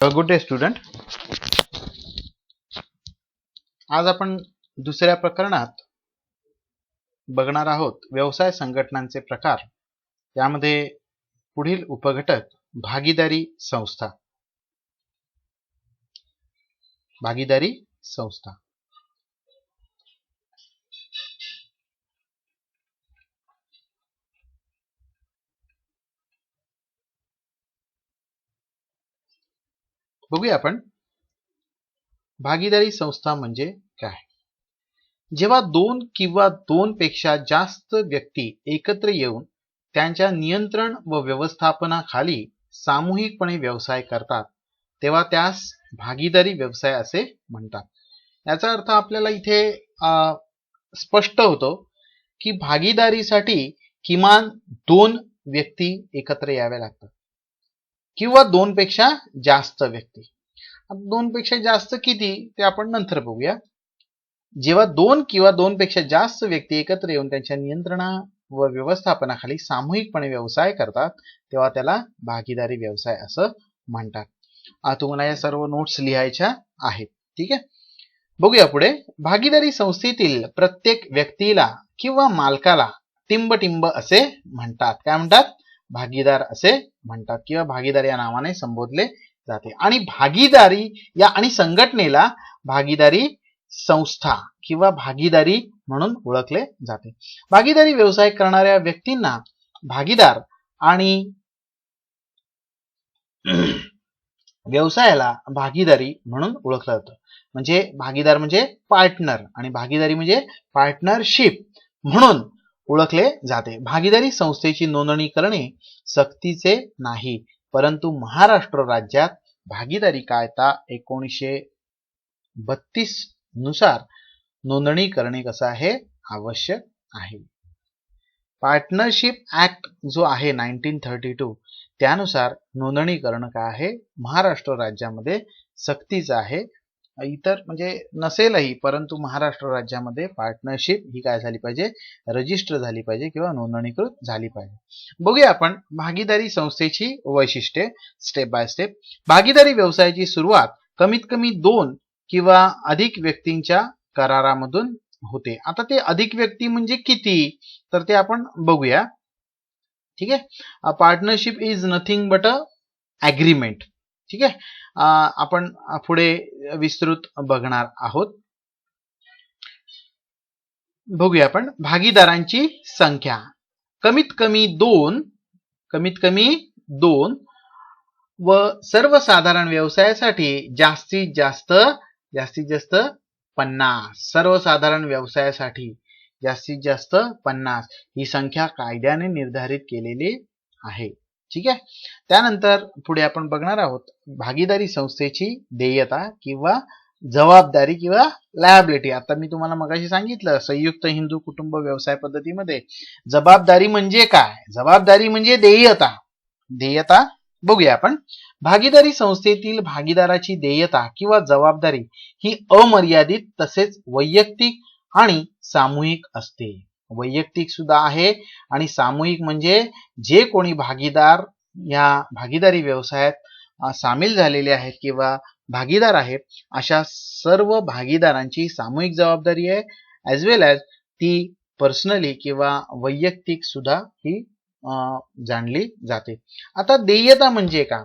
Good day student आज आपण दुसऱ्या प्रकरणात बघणार आहोत व्यवसाय संघटनांचे प्रकार. यामध्ये पुढील उपघटक भागीदारी संस्था. भागीदारी संस्था. बघूया आपण. भागीदारी संस्था म्हणजे काय? जेव्हा दोन किंवा दोन पेक्षा जास्त व्यक्ती एकत्र येऊन त्यांच्या नियंत्रण व व्यवस्थापनाखाली सामूहिकपणे व्यवसाय करतात तेव्हा त्यास भागीदारी व्यवसाय असे म्हणतात. याचा अर्थ आपल्याला इथे अं, स्पष्ट होतो की भागीदारीसाठी किमान दोन व्यक्ती एकत्र याव्या लागतात. किंवा दोनपेक्षा जास्त व्यक्ती. आता जास्त किती ते आपण नंतर बघूया. जेव्हा दोन किंवा दोनपेक्षा जास्त व्यक्ती एकत्र येऊन त्यांच्या नियंत्रणा व व्यवस्थापनाखाली सामूहिकपणे व्यवसाय करतात तेव्हा त्याला भागीदारी व्यवसाय असं म्हणतात. तुम्हाला या सर्व नोट्स लिहायच्या आहेत. ठीक आहे? बघूया पुढे. भागीदारी संस्थेतील प्रत्येक व्यक्तीला किंवा मालकाला टिंब असे म्हणतात. काय म्हणतात? भागीदार असे म्हणतात किंवा भागीदार या नावाने संबोधले जाते. आणि भागीदारी या आणि संघटनेला भागीदारी संस्था किंवा भागीदारी म्हणून ओळखले जाते. भागीदारी व्यवसाय करणाऱ्या व्यक्तींना भागीदार आणि व्यवसायाला भागीदारी म्हणून ओळखलं जातं. म्हणजे भागीदार म्हणजे पार्टनर आणि भागीदारी म्हणजे पार्टनरशिप म्हणून ओळखले जाते. भागीदारी संस्थेची नोंदणी करणे सक्तीचे नाही परंतु महाराष्ट्र राज्यात भागीदारी कायदा एकोणीसशे बत्तीसनुसार नोंदणी करणे कसं आहे? आवश्यक आहे. पार्टनरशिप ऍक्ट जो आहे नाईन्टीन थर्टी टू त्यानुसार नोंदणी करणं काय आहे? महाराष्ट्र राज्यामध्ये सक्तीचं आहे. इतर म्हणजे नसेलही परंतु महाराष्ट्र राज्यामध्ये पार्टनरशिप ही काय झाली पाहिजे? रजिस्टर झाली पाहिजे किंवा नोंदणीकृत झाली पाहिजे. बघूया आपण भागीदारी संस्थेची वैशिष्ट्ये स्टेप बाय स्टेप भागीदारी व्यवसायाची सुरुवात कमीत कमी दोन किंवा अधिक व्यक्तींच्या करारामधून होते. आता ते अधिक व्यक्ती म्हणजे किती? तर ते आपण बघूया. ठीक आहे? Partnership is nothing but a agreement ठीक आहे? आपण पुढे विस्तृत बघणार आहोत. बघूया आपण. भागीदारांची संख्या. कमीत कमी दोन कमीत कमी दोन व सर्वसाधारण व्यवसायासाठी जास्तीत जास्त जास्तीत जास्त पन्नास. सर्वसाधारण व्यवसायासाठी जास्तीत जास्त पन्नास. ही संख्या कायद्याने निर्धारित केलेली आहे. ठीक आहे? त्यानंतर पुढे आपण बघणार आहोत भागीदारी संस्थेची देयता किंवा जबाबदारी किंवा लायबिलिटी आता मी तुम्हाला मगाशी सांगितलं संयुक्त हिंदू कुटुंब व्यवसाय पद्धतीमध्ये जबाबदारी म्हणजे काय? जबाबदारी म्हणजे देयता. देयता बघूया आपण. भागीदारी संस्थेतील भागीदाराची देयता किंवा जबाबदारी ही अमर्यादित तसेच वैयक्तिक आणि सामूहिक असते. वैयक्तिक सुद्धा आहे आणि सामूहिक म्हणजे जे कोणी भागीदार या भागीदारी व्यवसायात सामील झालेले आहेत किंवा भागीदार आहेत अशा सर्व भागीदारांची सामूहिक जबाबदारी आहे ॲज वेल ॲज ती पर्सनली किंवा वैयक्तिक सुद्धा ही जाणली जाते. आता देयता म्हणजे का?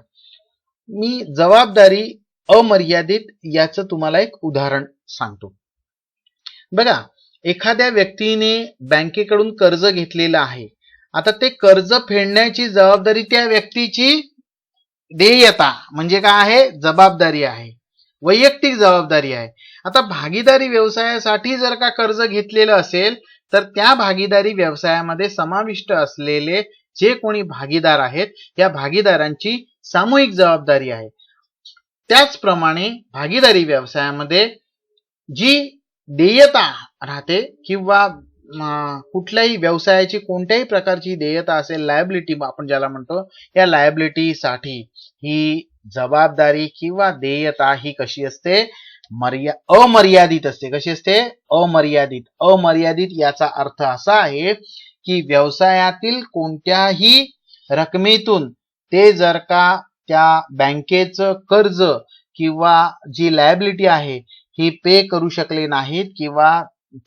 मी जबाबदारी अमर्यादित याचं तुम्हाला एक उदाहरण सांगतो. बघा एखाद्या व्यक्तीने बँकेकडून कर्ज घेतलेलं आहे. आता ते कर्ज फेडण्याची जबाबदारी त्या व्यक्तीची देयता म्हणजे काय आहे? जबाबदारी आहे. वैयक्तिक जबाबदारी आहे. आता भागीदारी व्यवसायासाठी जर का कर्ज घेतलेलं असेल तर त्या भागीदारी व्यवसायामध्ये समाविष्ट असलेले जे कोणी भागीदार आहेत या भागीदारांची सामूहिक जबाबदारी आहे. त्याचप्रमाणे भागीदारी व्यवसायामध्ये जी देयता राहते किंवा कुठल्याही व्यवसायाची कोणत्याही प्रकारची देयता असेल लायबिलिटी आपण ज्याला म्हणतो या लायबिलिटीसाठी ही जबाबदारी किंवा देयता ही कशी असते? मर्या अमर्यादित असते. कशी असते? अमर्यादित. अमर्यादित याचा अर्थ असा आहे की व्यवसायातील कोणत्याही रकमेतून ते जर का त्या बँकेचं कर्ज किंवा जी लायबिलिटी आहे ही पे करू शकले नाहीत किंवा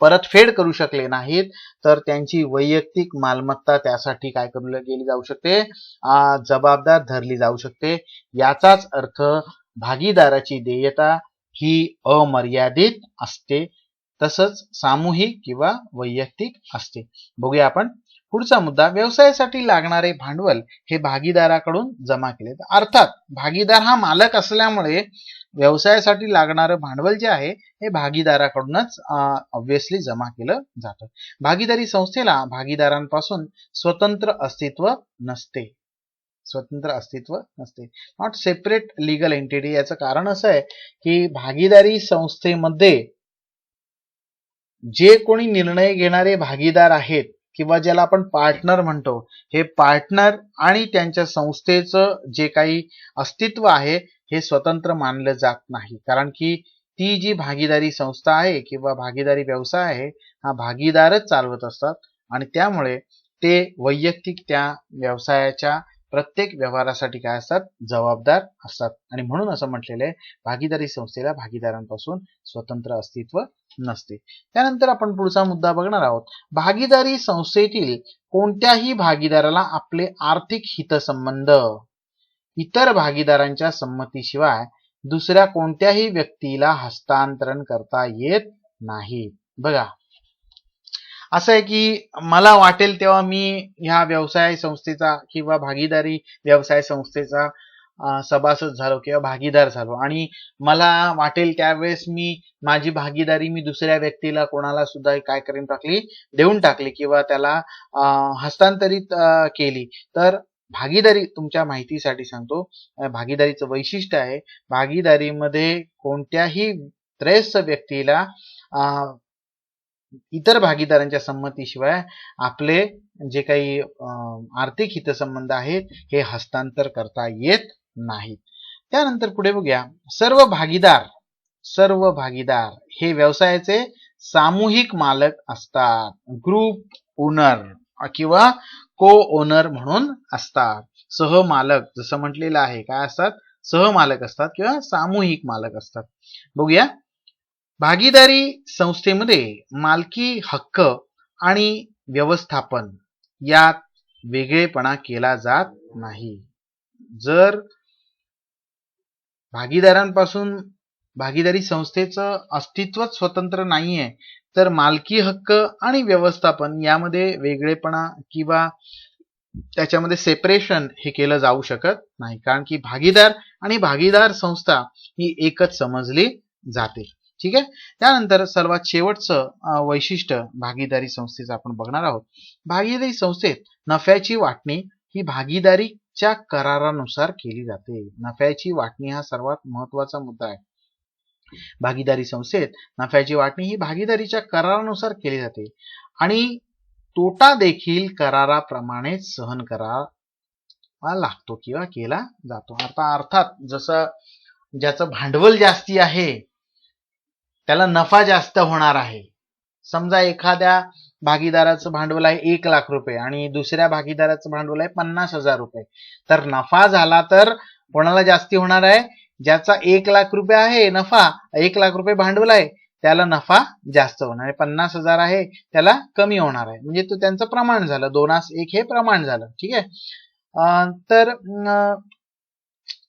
परतफेड करू शकले नाहीत तर त्यांची वैयक्तिक मालमत्ता त्यासाठी काय करू गेली जाऊ शकते? जबाबदार धरली जाऊ शकते. याचाच अर्थ भागीदाराची देयता ही अमर्यादित असते तसंच सामूहिक किंवा वैयक्तिक असते. बघूया आपण. पुढचा मुद्दा व्यवसायासाठी लागणारे भांडवल हे भागीदाराकडून जमा केले अर्थात भागीदार हा मालक असल्यामुळे व्यवसायासाठी लागणारं भांडवल जे आहे हे भागीदाराकडूनच ऑब्व्हियसली जमा केलं जातं. भागीदारी संस्थेला भागीदारांपासून स्वतंत्र अस्तित्व नसते. स्वतंत्र अस्तित्व नसते. नॉट सेपरेट लिगल एंटिटी याचं कारण असं आहे की भागीदारी संस्थेमध्ये जे कोणी निर्णय घेणारे भागीदार आहेत किंवा ज्याला आपण पार्टनर म्हणतो हे पार्टनर आणि त्यांच्या संस्थेचं जे काही अस्तित्व आहे हे स्वतंत्र मानलं जात नाही. कारण की ती जी भागीदारी संस्था आहे किंवा भागीदारी व्यवसाय आहे हा भागीदारच चालवत असतात. आणि त्यामुळे ते वैयक्तिक त्या व्यवसायाच्या प्रत्येक व्यवहारासाठी काय असतात? जबाबदार असतात. आणि म्हणून असं म्हटलेलं आहे भागीदारी संस्थेला भागीदारांपासून स्वतंत्र अस्तित्व नसते. त्यानंतर आपण पुढचा मुद्दा बघणार आहोत. भागीदारी संस्थेतील कोणत्याही भागीदाराला आपले आर्थिक हितसंबंध इतर भागीदारांच्या संमतीशिवाय दुसऱ्या कोणत्याही व्यक्तीला हस्तांतरण करता येत नाही. बघा असं आहे की मला वाटेल तेव्हा मी ह्या व्यवसाय संस्थेचा किंवा भागीदारी व्यवसाय संस्थेचा सभासद झालो किंवा भागीदार झालो. आणि मला वाटेल त्यावेळेस मी माझी भागीदारी मी दुसऱ्या व्यक्तीला कोणाला सुद्धा काय करून टाकली देऊन टाकली किंवा त्याला हस्तांतरित केली. तर भागीदारी तुमच्या माहितीसाठी सांगतो. भागीदारीचं वैशिष्ट्य आहे भागीदारीमध्ये कोणत्याही त्रयस्थ व्यक्तीला इतर भागीदारांच्या संमतीशिवाय आपले जे काही आर्थिक हितसंबंध आहेत हे हस्तांतर करता येत नाहीत. त्यानंतर पुढे बघूया. सर्व भागीदार सर्व भागीदार हे व्यवसायाचे सामूहिक मालक असतात. ग्रुप ओनर किंवा को ओनर म्हणून असतात. सहमालक जसं म्हटलेलं आहे काय असतात? सहमालक असतात किंवा सामूहिक मालक असतात. बघूया. भागीदारी संस्थेमध्ये मालकी हक्क आणि व्यवस्थापन यात वेगळेपणा केला जात नाही. जर भागीदारांपासून भागीदारी संस्थेचं अस्तित्वच स्वतंत्र नाहीये तर मालकी हक्क आणि व्यवस्थापन यामध्ये वेगळेपणा किंवा त्याच्यामध्ये सेपरेशन हे केलं जाऊ शकत नाही. कारण की भागीदार आणि भागीदार संस्था ही एकच समजली जाते. ठीक आहे? त्यानंतर सर्वात शेवटचं वैशिष्ट्य भागीदारी संस्थेचं आपण बघणार आहोत. भागीदारी संस्थेत नफ्याची वाटणी ही भागीदारीच्या करारानुसार केली जाते. नफ्याची वाटणी हा सर्वात महत्त्वाचा मुद्दा आहे. भागीदारी संस्थेत नफ्याची वाटणी ही भागीदारीच्या करारानुसार केली जाते. आणि तोटा देखील कराराप्रमाणे सहन करावा लागतो किंवा केला जातो. आता अर्थात जसं ज्याचं भांडवल जास्ती आहे त्याला नफा जास्त होणार आहे. समजा एखाद्या भागीदाराचं भांडवल आहे एक लाख रुपये आणि दुसऱ्या भागीदाराचं भांडवल आहे पन्नास हजार रुपये. तर नफा झाला तर कोणाला जास्ती होणार आहे? ज्याचा एक लाख रुपये आहे नफा एक लाख रुपये भांडवल आहे त्याला नफा जास्त होणार आहे. पन्नास हजार आहे त्याला कमी होणार आहे. म्हणजे तो त्यांचं प्रमाण झालं. दोनास एक हे प्रमाण झालं. ठीक आहे? तर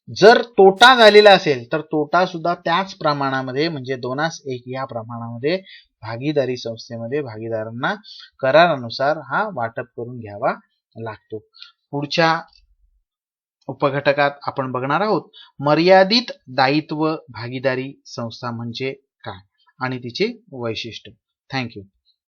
जर तोटा झालेला असेल तर तोटा सुद्धा त्याच प्रमाणामध्ये म्हणजे दोनास एक या प्रमाणामध्ये भागीदारी संस्थेमध्ये भागीदारांना करारानुसार हा वाटप करून घ्यावा लागतो. पुढच्या उपघटकात आपण बघणार आहोत मर्यादित दायित्व भागीदारी संस्था म्हणजे काय? आणि तिचे वैशिष्ट्य. थँक्यू.